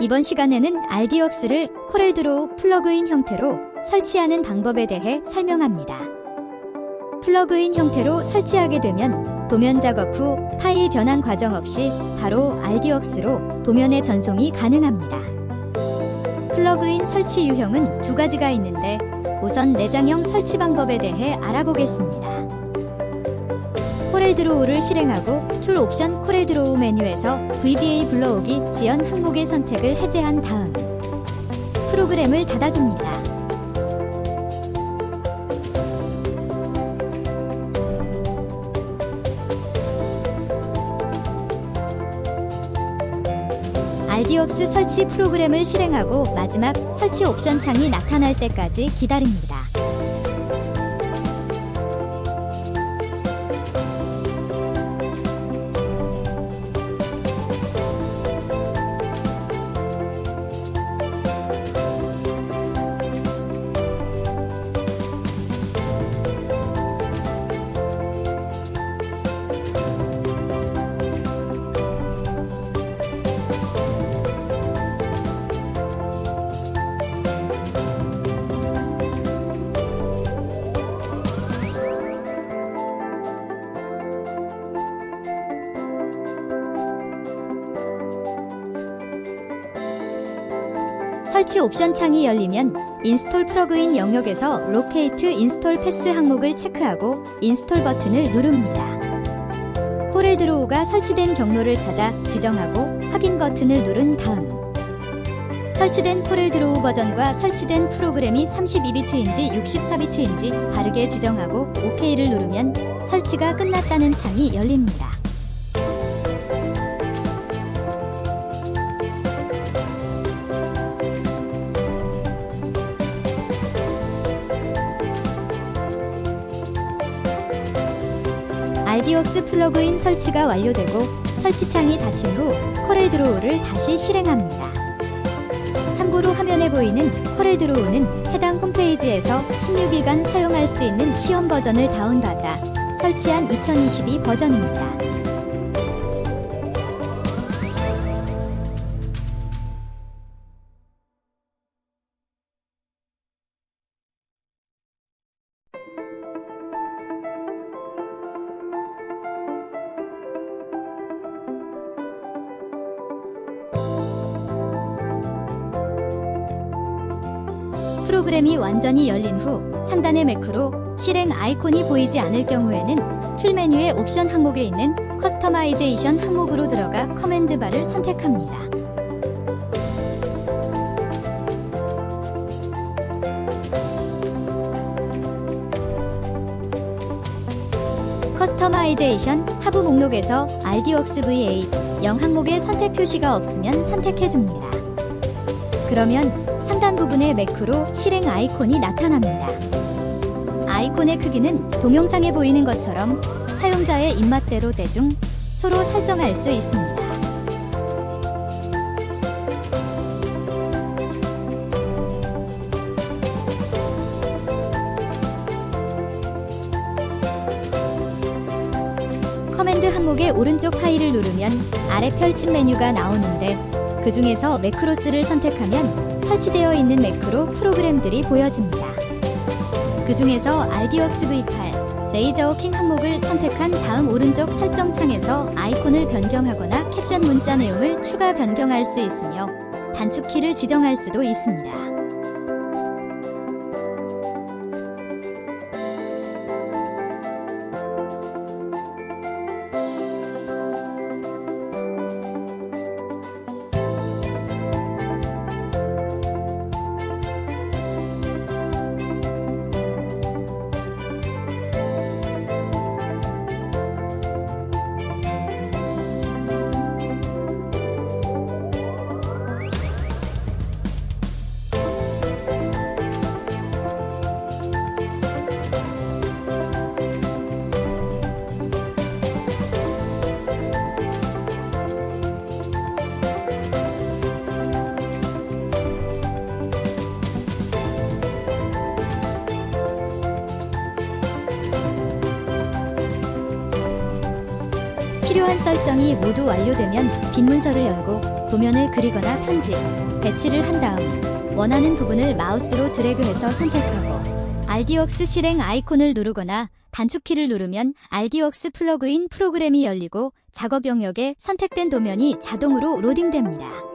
이번 시간에는 RDWorks를 코렐드로우 플러그인 형태로 설치하는 방법에 대해 설명합니다. 플러그인 형태로 설치하게 되면 도면 작업 후 파일 변환 과정 없이 바로 RDWorks로 도면의 전송이 가능합니다. 플러그인 설치 유형은 두 가지가 있는데 우선 내장형 설치 방법에 대해 알아보겠습니다. 코렐드로우를 실행하고 툴 옵션 코렐드로우 메뉴에서 VBA 불러오기 지연 항목의 선택을 해제한 다음 프로그램을 닫아줍니다. RD웍스 설치 프로그램을 실행하고 마지막 설치 옵션 창이 나타날 때까지 기다립니다. 설치 옵션 창이 열리면 인스톨 플러그인 영역에서 로케이트 인스톨 패스 항목을 체크하고 인스톨 버튼을 누릅니다. 코렐드로우가 설치된 경로를 찾아 지정하고 확인 버튼을 누른 다음 설치된 코렐드로우 버전과 설치된 프로그램이 32비트인지 64비트인지 바르게 지정하고 OK를 누르면 설치가 끝났다는 창이 열립니다. RD웍스 플러그인 설치가 완료되고 설치창이 닫힌 후 코렐 드로우를 다시 실행합니다. 참고로 화면에 보이는 코렐 드로우는 해당 홈페이지에서 16일간 사용할 수 있는 시험 버전을 다운받아 설치한 2022 버전입니다. 프로그램이 완전히 열린 후 상단의 매크로 실행 아이콘이 보이지 않을 경우에는 툴 메뉴의 옵션 항목에 있는 커스터마이제이션 항목으로 들어가 커맨드 바를 선택합니다. 커스터마이제이션 하부 목록에서 RD웍스 VA 0 항목의 선택 표시가 없으면 선택해 줍니다. 그러면 상단 부분의 매크로 실행 아이콘이 나타납니다. 아이콘의 크기는 동영상에 보이는 것처럼 사용자의 입맛대로 대중 서로 설정할 수 있습니다. 커맨드 항목의 오른쪽 파일을 누르면 아래 펼침 메뉴가 나오는데 그 중에서 매크로스를 선택하면 설치되어 있는 매크로 프로그램들이 보여집니다. 그 중에서 RD웍스 V8 레이저 워킹 항목을 선택한 다음 오른쪽 설정 창에서 아이콘을 변경하거나 캡션 문자 내용을 추가 변경할 수 있으며 단축키를 지정할 수도 있습니다. 필요한 설정이 모두 완료되면 빈 문서를 열고 도면을 그리거나 편집, 배치를 한 다음 원하는 부분을 마우스로 드래그해서 선택하고 RD웍스 실행 아이콘을 누르거나 단축키를 누르면 RD웍스 플러그인 프로그램이 열리고 작업 영역에 선택된 도면이 자동으로 로딩됩니다.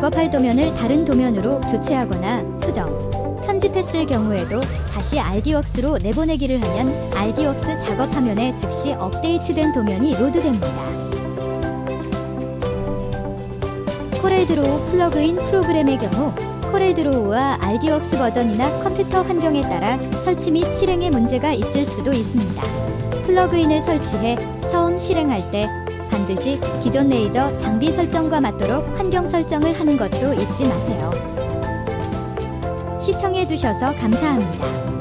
작업할 도면을 다른 도면으로 교체하거나 수정, 편집했을 경우에도 다시 RD웍스로 내보내기를 하면 RD웍스 작업 화면에 즉시 업데이트된 도면이 로드됩니다. 코렐드로우 플러그인 프로그램의 경우 코렐드로우와 RD웍스 버전이나 컴퓨터 환경에 따라 설치 및 실행에 문제가 있을 수도 있습니다. 플러그인을 설치해 처음 실행할 때 반드시 기존 레이저 장비 설정과 맞도록 환경 설정을 하는 것도 잊지 마세요. 시청해주셔서 감사합니다.